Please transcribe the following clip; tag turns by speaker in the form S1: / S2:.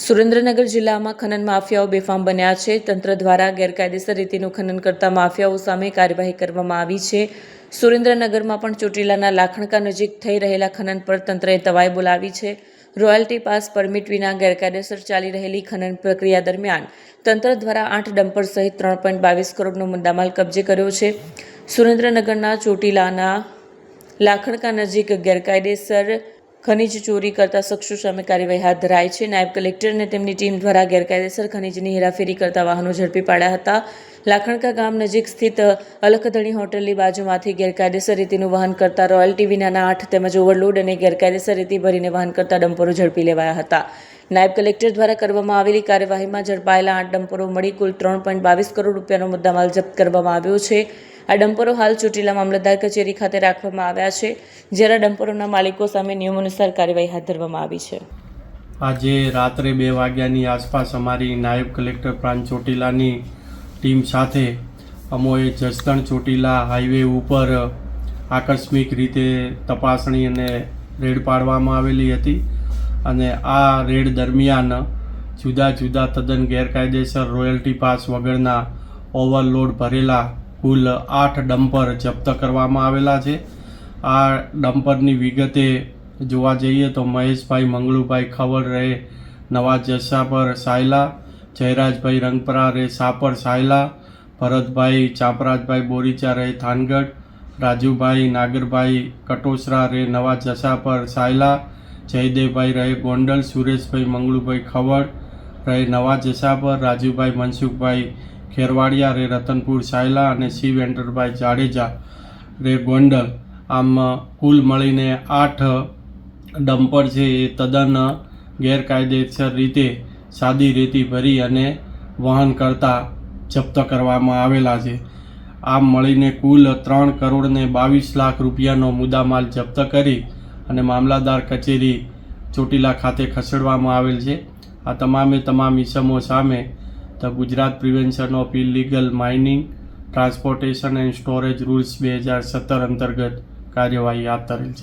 S1: સુરેન્દ્રનગર જિલ્લામાં ખનન માફિયાઓ બેફામ બન્યા છે. તંત્ર દ્વારા ગેરકાયદેસર રીતેનું ખનન કરતા માફિયાઓ સામે કાર્યવાહી કરવામાં આવી છે. સુરેન્દ્રનગરમાં પણ ચોટીલાના લાખણકા નજીક થઈ રહેલા ખનન પર તંત્રએ તવાઈ બોલાવી છે. રોયલ્ટી પાસ પરમિટ વિના ગેરકાયદેસર ચાલી રહેલી ખનન પ્રક્રિયા દરમિયાન તંત્ર દ્વારા આઠ ડમ્પર સહિત ત્રણ પોઈન્ટ બાવીસ કરોડનો મુદ્દામાલ કબજે કર્યો છે. સુરેન્દ્રનગરના ચોટીલાના લાખણકા નજીક ગેરકાયદેસર ખનીજ ચોરી કરતા શખ્સો સામે કાર્યવાહી હાથ ધરાઈ છે. નાયબ કલેક્ટર અને તેમની ટીમ દ્વારા ગેરકાયદેસર ખનીજની હેરાફેરી કરતા વાહનો ઝડપી પાડ્યા હતા. લાખણકા ગામ નજીક સ્થિત અલખધણી હોટલની બાજુમાંથી ગેરકાયદેસર રીતિનું વહન કરતા રોયલ્ટી વિનાના આઠ તેમજ ઓવરલોડ અને ગેરકાયદેસર રીતિ ભરીને વહન કરતા ડમ્પરો ઝડપી લેવાયા હતા. નાયબ કલેક્ટર દ્વારા કરવામાં આવેલી કાર્યવાહીમાં ઝડપાયેલા આઠ ડમ્પરો મળી કુલ ત્રણ પોઈન્ટ બાવીસ કરોડ રૂપિયાનો મુદ્દામાલ જપ્ત કરવામાં આવ્યો છે. આ ડમ્પરો હાલ ચોટીલા મામલતદાર કચેરી ખાતે રાખવામાં આવ્યા છે જ્યારે ડમ્પરોના માલિકો સામે નિયમોનુસાર કાર્યવાહી હાથ ધરવામાં આવી છે.
S2: આજે રાત્રે બે વાગ્યાની આસપાસ અમારી નાયબ કલેક્ટર પ્રાંત ચોટીલાની ટીમ સાથે અમોએ જસદણ ચોટીલા હાઈવે ઉપર આકસ્મિક રીતે તપાસણી અને રેડ પાડવામાં આવેલી હતી અને આ રેડ દરમિયાન જુદા જુદા તદ્દન ગેરકાયદેસર રોયલ્ટી પાસ વગરના ઓવરલોડ ભરેલા કુલ આઠ ડમ્પર જપ્ત કરવામાં આવેલા છે. આ ડમ્પરની વિગતે જોવા જઈએ તો મહેશભાઈ મંગળુભાઈ ખવડ રહે નવા જસાપર સાયલા જયરાજભાઈ રંગપરા રહે સાપર સાયલા, ભરતભાઈ ચાપરાજભાઈ બોરીચા રહે થાનગઢ, રાજુભાઈ નાગરભાઈ કટોસરા રહે નવા જસાપર સાયલા, જયદેવભાઈ રહે ગોંડલ, સુરેશભાઈ મંગળુભાઈ ખવડ રહે નવા જસાપર, રાજુભાઈ મનસુખભાઈ ખેરવાડિયા રે રતનપુર સાયલા અને શિવ એન્ટરભાઈ જાડેજા રે ગોંડલ. આમ, કુલ મળીને આઠ ડમ્પર છે એ તદ્દન ગેરકાયદેસર રીતે સાદી રેતી ભરી અને વહન કરતા જપ્ત કરવામાં આવેલા છે. આમ મળીને કુલ ત્રણ કરોડને બાવીસ લાખ રૂપિયાનો મુદ્દામાલ જપ્ત કરી અને મામલાદાર કચેરી ચોટીલા ખાતે ખસેડવામાં આવેલ છે. આ તમામે તમામ ઇસમો સામે the Gujarat prevention of illegal mining, transportation and storage rules બે હજાર સત્તર અંતર્ગત કાર્યવાહી હાથ ધરેલ છે.